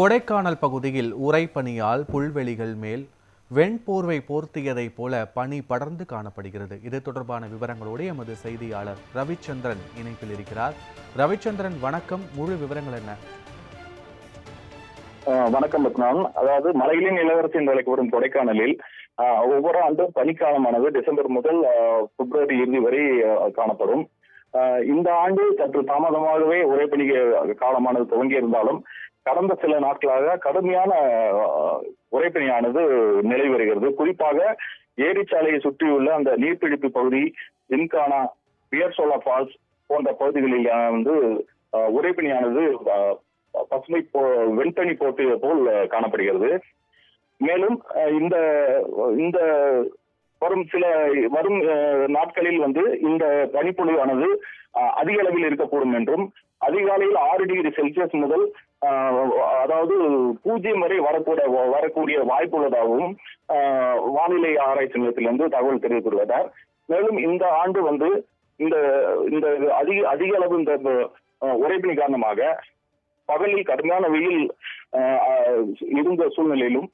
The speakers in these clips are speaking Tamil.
கொடைக்கானல் பகுதியில் உறைபனியால் புல்வெளிகள் மேல் வெண்போர்வை போர்த்தியதைப் போல பனி படர்ந்து காணப்படுகிறது. இது தொடர்பான விவரங்களோடு எமது செய்தியாளர் ரவிச்சந்திரன் இணைப்பில் இருக்கிறார். ரவிச்சந்திரன் வணக்கம். முழு விவரங்கள் என்ன? ஆஹ் வணக்கம் பத்மநாபன் அதாவது மலையிலும் இளவரசி என்று அழைக்கப்படும் கொடைக்கானலில் ஆஹ் ஒவ்வொரு ஆண்டும் பனிக்காலமானது டிசம்பர் முதல் ஆஹ் பிப்ரவரி இறுதி வரை காணப்படும். இந்த ஆண்டு சற்று தாமதமாகவே உரைப்பணி காலமானது துவங்கி இருந்தாலும் கடந்த சில நாட்களாக கடுமையான உரைப்பணியானது நிலை வருகிறது. குறிப்பாக ஏரிச்சாலையை சுற்றியுள்ள அந்த நீர்பிடிப்பு பகுதி ஜிம்கானா பியர்சோலா ஃபால்ஸ் போன்ற பகுதிகளில் வந்து உரைப்பணியானது பசுமை போ வெண்பனி போட்டியது போல் காணப்படுகிறது. மேலும் இந்த இந்த வரும் சில வரும் நாட்களில் வந்து இந்த பனிப்பொழிவானது அஹ், அதிக அளவில் இருக்கக்கூடும் என்றும் அதிகாலையில் ஆறு டிகிரி செல்சியஸ் முதல் அதாவது பூஜ்ஜியம் வரை வரக்கூட வரக்கூடிய வாய்ப்பு உள்ளதாகவும் வானிலை ஆராய்ச்சி நிலையத்திலிருந்து தகவல் தெரிவித்துள்ளதார் மேலும் இந்த ஆண்டு வந்து இந்த இந்த அதிக அதிக அளவு இந்த உரைப்பின் காரணமாக பகலில் கடுமையான வெயில் இருந்த சூழ்நிலையிலும்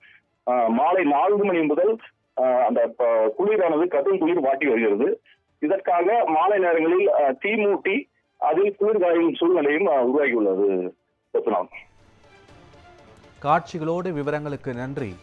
மாலை நான்கு மணி முதல் அந்த குளிரானது கடும் குளிர் வாட்டி வருகிறது. இதற்காக மாலை நேரங்களில் அஹ், தீ மூட்டி அதில் குளிர் காயும் சூழ்நிலையும் உருவாகியுள்ளது. காட்சிகளோடு விவரங்களுக்கு நன்றி.